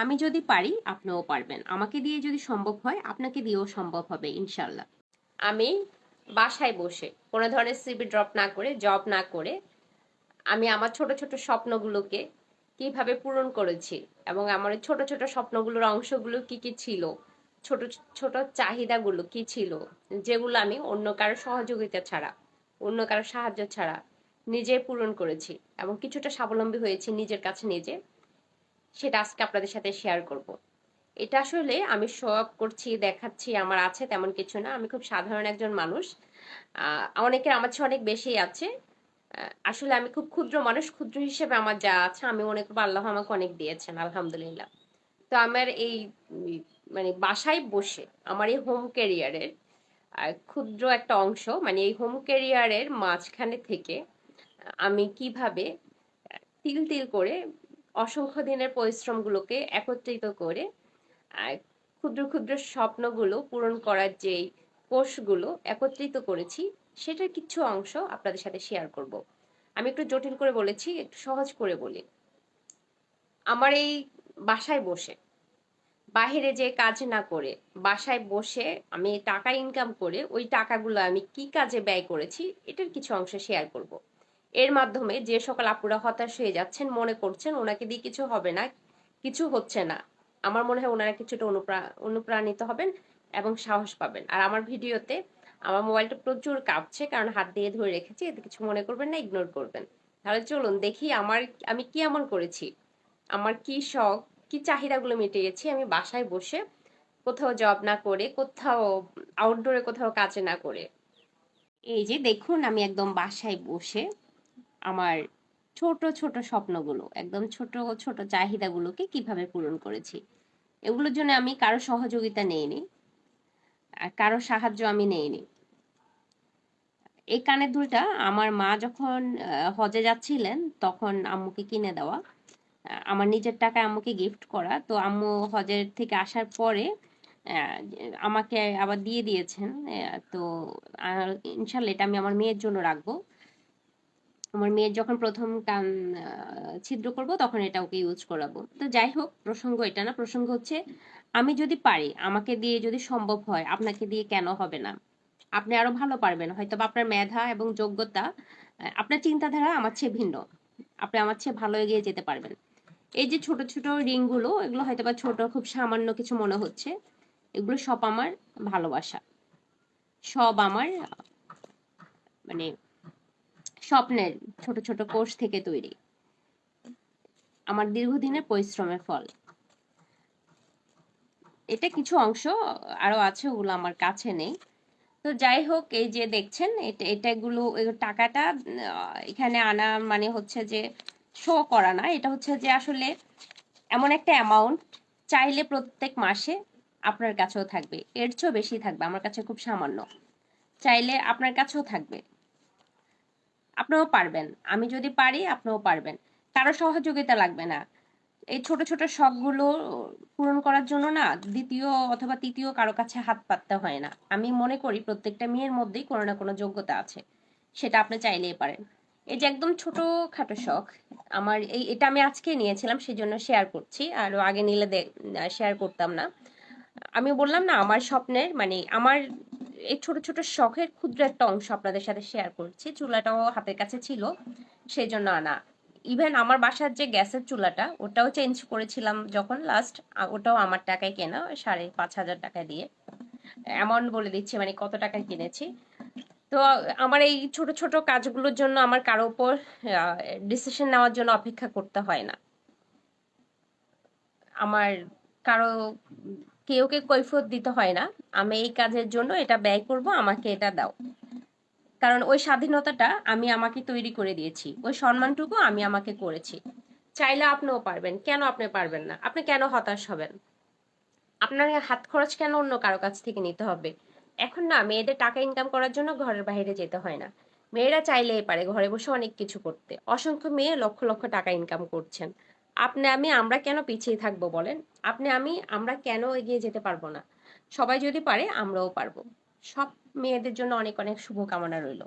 আমি যদি পারি, আপনিও পারবেন। আমাকে দিয়ে যদি সম্ভব হয়, আপনাকে দিয়েও সম্ভব হবে ইনশাল্লাহ আমি বাসায় বসে কোনো ধরনের সিবি ড্রপ না করে জব না করে, আমি আমার ছোট ছোট স্বপ্নগুলোকে কীভাবে পূরণ করেছি এবং আমার ছোট ছোট স্বপ্নগুলোর অংশগুলো কি কি ছিল, ছোট ছোট চাহিদাগুলো কি ছিল, যেগুলো আমি অন্য কারও সহযোগিতা ছাড়া, অন্য কারও সাহায্য ছাড়া নিজে পূরণ করেছি এবং কিছুটা স্বাবলম্বী হয়েছি নিজের কাছে নিজে সেটা আজকে আপনাদের সাথে শেয়ার করব। এটা আসলে আমি শো আপ করছি, দেখাচ্ছি, আমার আছে তেমন কিছু না। আমি খুব সাধারণ একজন মানুষ। অনেকের আমার চেয়ে অনেক বেশি আছে। আসলে আমি খুব ক্ষুদ্র মানুষ, ক্ষুদ্র হিসেবে আমার যা আছে আমি করব আল্লাহ আমাকে অনেক দিয়েছেন, আলহামদুলিল্লাহ। তো আমার এই মানে বাসায় বসে আমার এই হোম ক্যারিয়ারের ক্ষুদ্র একটা অংশ মানে এই হোম ক্যারিয়ারের মাঝখানে থেকে আমি কীভাবে তিল তিল করে অসংখ্য দিনের পরিশ্রমগুলোকে একত্রিত করে ক্ষুদ্র ক্ষুদ্র স্বপ্নগুলো পূরণ করার যে কোষগুলো একত্রিত করেছি, সেটার কিছু অংশ আপনাদের সাথে শেয়ার করব। আমি একটু জটিল করে বলেছি, একটু সহজ করে বলি। আমার এই বাসায় বসে, বাহিরে যে কাজ না করে, বাসায় বসে আমি টাকা ইনকাম করে ওই টাকাগুলো আমি কি কাজে ব্যয় করেছি, এটার কিছু অংশ শেয়ার করব। এর মাধ্যমে যে সকল আপুরা হতাশ হয়ে যাচ্ছেন, মনে করছেন ওনাকে দিয়ে কিছু হবে না, কিছু হচ্ছে না। আমার মনে হয় ওনারা কিছুটা অনুপ্রা, অনুপ্রাণিত হবেন এবং সাহস পাবেন। আর আমার ভিডিওতে আমার মোবাইলটা প্রচুর কাঁপছে, কারণ হাত দিয়ে ধরে রেখেছি, এতে কিছু মনে করবেন না ইগনোর করবেন। তাহলে চলুন দেখি আমার, আমি কি এমন করেছি? আমার কি শখ, কি চাহিদাগুলো মিটিয়েছি? আমি বাসায় বসে কোথাও জব না করে, কোথাও আউটডোরে কোথাও কাজে না করে। এই যে দেখুন, আমি একদম বাসায় বসে আমার ছোট ছোট স্বপ্নগুলো, একদম ছোট ছোট চাহিদাগুলোকে কীভাবে পূরণ করেছি, এগুলোর জন্য আমি কারও সহযোগিতা নেইনি, আর কারও সাহায্য আমি নেইনি। এই কানের দুলটা আমার মা যখন হজে যাচ্ছিলেন, তখন আম্মুকে কিনে দেওয়া আমার নিজের টাকায় আম্মুকে গিফট করা, তো আম্মু হজের থেকে আসার পরে আমাকে আবার দিয়ে দিয়েছেন তো ইনশাল্লাহ এটা আমি আমার মেয়ের জন্য রাখব। আমার মেয়ের যখন প্রথম কান ছিদ্র করব, তখন এটা ওকে ইউজ করাবো। তো যাই হোক, প্রসঙ্গ এটা না, প্রসঙ্গ হচ্ছে আমি যদি পারি, আমাকে দিয়ে যদি সম্ভব হয়, আপনাকে দিয়ে কেন হবে না? আপনি আরও ভালো পারবেন। হয়তো আপনার মেধা এবং যোগ্যতা আপনার চিন্তাধারা আমার চেয়ে ভিন্ন। আপনি আমার চেয়ে ভালো এগিয়ে যেতে পারবেন। এই যে ছোট ছোট রিংগুলো এগুলো হয়তো বা ছোট, খুব সামান্য কিছু মনে হচ্ছে, এগুলো সব আমার ভালোবাসা। সব আমার মানে স্বপ্নের ছোট ছোট কোষ থেকে তৈরি। আমার দীর্ঘদিনের পরিশ্রমের ফল। এটা কিছু অংশ আরও আছে, ওগুলো আমার কাছে নেই। তো যাই হোক, এই যে দেখছেন, এটা, এটাগুলো টাকাটা এখানে আনা মানে হচ্ছে যে শো করা না। এটা হচ্ছে যে আসলে এমন একটা অ্যামাউন্ট চাইলে প্রত্যেক মাসে আপনার কাছেও থাকবে। এর চেয়েও বেশি থাকবে, আমার কাছে খুব সামান্য। চাইলে আপনার কাছেও থাকবে। আপনিও পারবেন। আমি যদি পারি, আপনিও পারবেন। কারও সহযোগিতা লাগবে না। এই ছোট ছোট শখগুলো পূরণ করার জন্য না দ্বিতীয় অথবা তৃতীয় কারও কাছে হাত পাততে হয় না। আমি মনে করি প্রত্যেকটা মেয়ের মধ্যেই কোনো না কোনো যোগ্যতা আছে। সেটা আপনি চাইলেই পারেন। এই যে একদম ছোট খাটো শখ, আমার এই, এটা আমি আজকে নিয়েছিলাম সেই জন্য শেয়ার করছি। আর আগে নিলে শেয়ার করতাম না। আমি বললাম না, আমার স্বপ্নের মানে আমার এই ছোট ছোট শখের ক্ষুদ্র একটা অংশ আপনাদের সাথে শেয়ার করছি। চুলাটাও হাতের কাছে ছিল সেই জন্য আনা ইভেন আমার বাসার যে গ্যাসের চুলাটা, ওটাও চেঞ্জ করেছিলাম যখন লাস্ট ওটাও আমার টাকায় কেনা সাড়ে পাঁচ হাজার টাকা দিয়ে। অ্যামাউন্ট বলে দিচ্ছি মানে কত টাকায় কিনেছি। তো আমার এই ছোট ছোট কাজগুলোর জন্য আমার কারও উপর ডিসিশন নেওয়ার জন্য অপেক্ষা করতে হয় না। আমার কারও কেউকে কৈফিয়ত দিতে হয় না। আমি এই কাজের জন্য এটা ব্যয় করব, আমাকে এটা দাও। কারণ ওই স্বাধীনতাটা আমি আমাকে তৈরি করে দিয়েছি। ওই সম্মানটুকু আমি আমাকে করেছি। চাইলে আপনিও পারবেন। কেন আপনি পারবেন না? আপনি কেন হতাশ হবেন? আপনার হাত খরচ কেন অন্য কারও কাছ থেকে নিতে হবে? এখন না, মেয়েদের টাকা ইনকাম করার জন্য ঘরের বাইরে যেতে হয় না। মেয়েরা চাইলেই পারে ঘরে বসে অনেক কিছু করতে। অসংখ্য মেয়ে লক্ষ লক্ষ টাকা ইনকাম করছেন। আপনি আমি আমরা কেন পিছিয়ে থাকব বলেন? আপনি আমি, আমরা কেন এগিয়ে যেতে পারব না? সবাই যদি পারে আমরাও পারব। সব মেয়েদের জন্য অনেক অনেক শুভকামনা রইল।